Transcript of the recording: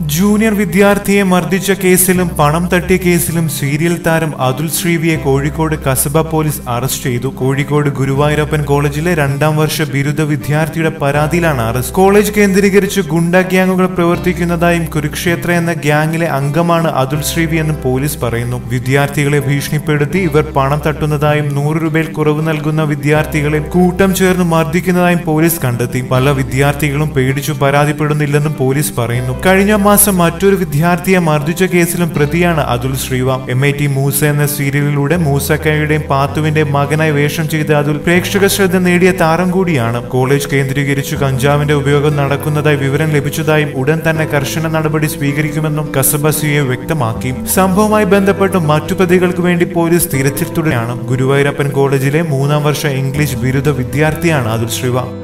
Junior വിദ്യാർത്ഥിയെ മർദ്ദിച്ച കേസിലും പണം തട്ടിയ കേസിലും സീരിയൽ താരം അതുൽ ശ്രീവിയെ കോഴിക്കോട് കസബ പോലീസ് അറസ്റ്റ് ചെയ്തു. കോഴിക്കോട് ഗുരുവായൂരപ്പൻ കോളേജിലെ രണ്ടാം വർഷ ബിരുദ വിദ്യാർത്ഥിയുടെ പരാതിയിലാണ് അറസ്റ്റ്. കോളേജ് കേന്ദ്രീകരിച്ച് ഗുണ്ട ഗ്യാങ്ങുകൾ പ്രവർത്തിക്കുന്നതായും കുരുക്ഷേത്ര എന്ന ഗ്യാങ്ങിലെ അംഗമാണ് അതുൽ ശ്രീവി എന്നും പോലീസ് പറയുന്നു. വിദ്യാർത്ഥികളെ ഭീഷണിപ്പെടുത്തി ഇവർ പണം തട്ടുന്നതായും നൂറ് രൂപയിൽ കുറവ് നൽകുന്ന വിദ്യാർത്ഥികളെ കൂട്ടം ചേർന്ന് മർദ്ദിക്കുന്നതായും പോലീസ് കണ്ടെത്തി. പല വിദ്യാർത്ഥികളും പേടിച്ചു പരാതിപ്പെടുന്നില്ലെന്നും പോലീസ് പറയുന്നു. കഴിഞ്ഞ മാസം മറ്റൊരു വിദ്യാർത്ഥിയെ മർദ്ദിച്ച കേസിലും പ്രതിയാണ് അതുൽ ശ്രീവാം. എം ഐ ടി മൂസ എന്ന സീരിയലിലൂടെ മൂസക്കയുടെയും പാത്തുവിന്റെയും മകനായി വേഷം ചെയ്ത അതുൽ പ്രേക്ഷക ശ്രദ്ധ നേടിയ താരം കൂടിയാണ്. കോളേജ് കേന്ദ്രീകരിച്ച് കഞ്ചാവിന്റെ ഉപയോഗം നടക്കുന്നതായി വിവരം ലഭിച്ചതായും ഉടൻ തന്നെ കർശന നടപടി സ്വീകരിക്കുമെന്നും കസബ സിയെ വ്യക്തമാക്കി. സംഭവവുമായി ബന്ധപ്പെട്ട് മറ്റു പ്രതികൾക്ക് വേണ്ടി പോലീസ് തിരച്ചിൽ തുടരുകയാണ്. ഗുരുവായൂരപ്പൻ കോളേജിലെ മൂന്നാം വർഷ ഇംഗ്ലീഷ് ബിരുദ വിദ്യാർത്ഥിയാണ് അതുൽ ശ്രീവ.